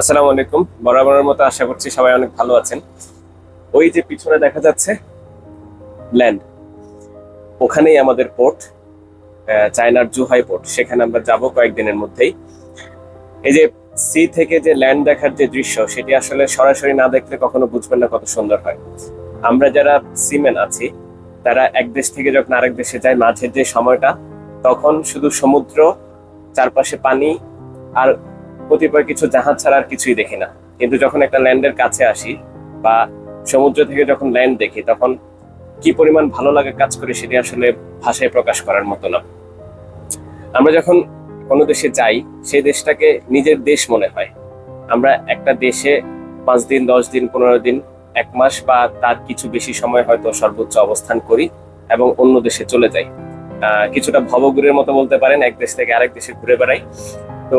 আসসালামু আলাইকুম। বরাবরের মতো আশা করছি সবাই অনেক ভালো আছেন। ওই যে পিছনে দেখা যাচ্ছে ল্যান্ড ওখানেই আমাদের পোর্ট চায়নার জুহাই পোর্ট সেখানে আমরা যাব কয়েকদিনের মধ্যেই। এই যে সি থেকে যে ল্যান্ড দেখার যে দৃশ্য, সেটি আসলে সরাসরি না দেখলে কখনো বুঝবেন না কত সুন্দর হয়। আমরা যারা সিমেন আছি, তারা এক দেশ থেকে যখন আরেক দেশে যায়, মাঝের যে সময়টা, তখন শুধু সমুদ্র, চারপাশে পানি আর কতিপয় কিছু জাহাজ ছাড়া আর কিছুই দেখি না। কিন্তু যখন একটা ল্যান্ডের কাছে আসি বা সমুদ্র থেকে যখন ল্যান্ড দেখি, তখন কি পরিমাণ ভালো লাগে কাজ করি সেটি আসলে ভাষায় প্রকাশ করার মতো না। আমরা যখন কোনো দেশে যাই, সেই দেশটাকে নিজের দেশ মনে হয়। আমরা একটা দেশে পাঁচ দিন, দশ দিন, পনেরো দিন, এক মাস বা তার কিছু বেশি সময় হয়তো সর্বোচ্চ অবস্থান করি এবং অন্য দেশে চলে যাই। কিছুটা ভবঘুরের মতো বলতে পারেন, এক দেশ থেকে আরেক দেশে ঘুরে বেড়াই। তো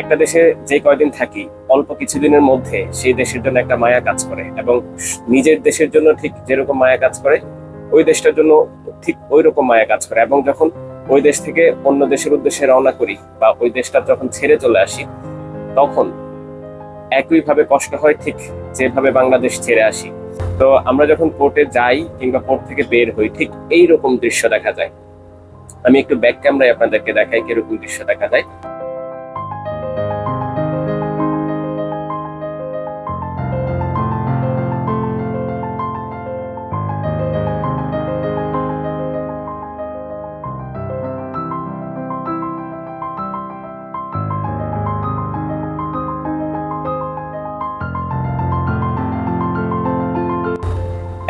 একটা দেশে যে কয়দিন থাকি, অল্প কিছুদিনের মধ্যে সেই দেশের জন্য একটা মায়া কাজ করে এবং নিজের দেশের জন্য ঠিক যেরকম মায়া কাজ করে, ওই দেশটার জন্য ঠিক ওই রকম মায়া কাজ করে এবং যখন ওই দেশ থেকে অন্য দেশের উদ্দেশ্যে রওনা করি বা ওই দেশটা যখন ছেড়ে চলে আসি, তখন একইভাবে কষ্ট হয় ঠিক যেভাবে বাংলাদেশ ছেড়ে আসি। তো আমরা যখন পোর্টে যাই কিংবা পোর্ট থেকে বের হই, ঠিক এই রকম দৃশ্য দেখা যায়। আমি একটু ব্যাক ক্যামেরায় আপনাদেরকে দেখাই কীরকম দৃশ্য দেখা যায়।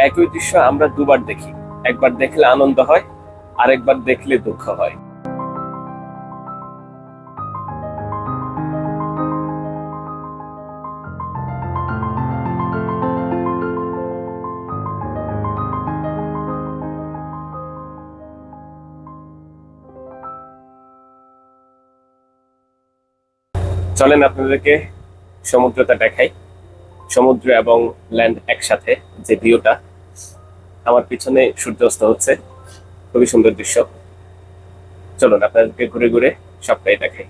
একই দৃশ্য আমরা দুবার দেখি। একবার দেখলে আনন্দ হয়, আরেকবার দেখলে দুঃখ হয়। চলেন আপনাদেরকে সমুদ্রটা দেখাই। সমুদ্র এবং ল্যান্ড একসাথে যে ভিউটা আমার পিছনে সূর্যাস্ত হচ্ছে। খুবই সুন্দর দৃশ্য। চলুন আপনাদেরকে ঘুরে ঘুরে সবটাই দেখাই।